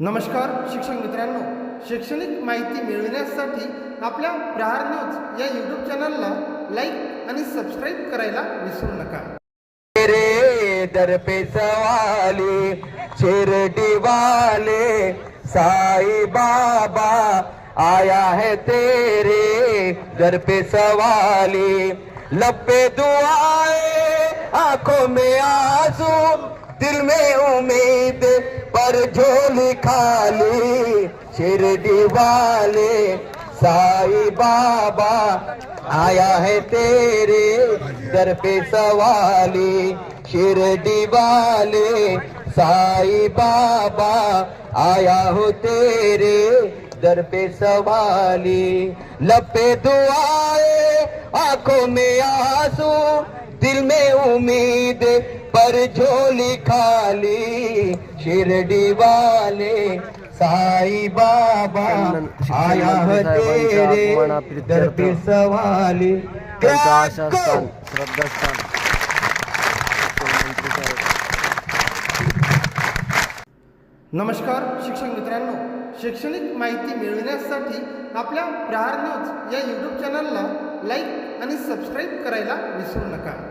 नमस्कार शिक्षक मित्रांनो. शैक्षणिक माहिती मिळविण्यासाठी आपल्या प्रहार न्यूज या यूट्यूब चॅनलला लाईक आणि सबस्क्राईब करायला विसरू नका. रे दर्पे पे सवाली शिरडी वाले साई बाबा आया है तेरे दर पे सवाली. लपे दुआए आंखों में आंसू दिल में उम्मीद पर झोली खाली शिर वाले साई बाबा आया है तेरे दर पे सवाली शिर वाले साई बाबा आया हो तेरे दर पे सवाली. लपे दुआए आंखों में आंसू दिल में उम्मीद पर झोली खाली. शिरडी वाले साई बाबा आया है तेरे दर पे सवाली आशास्थान श्रद्धास्थान. नमस्कार शिक्षक मित्रांनो. शैक्षणिक माहिती मिळविण्यासाठी आपल्या प्रहार न्यूज या यूट्यूब चॅनलला लाईक आणि सबस्क्राईब करायला विसरू नका.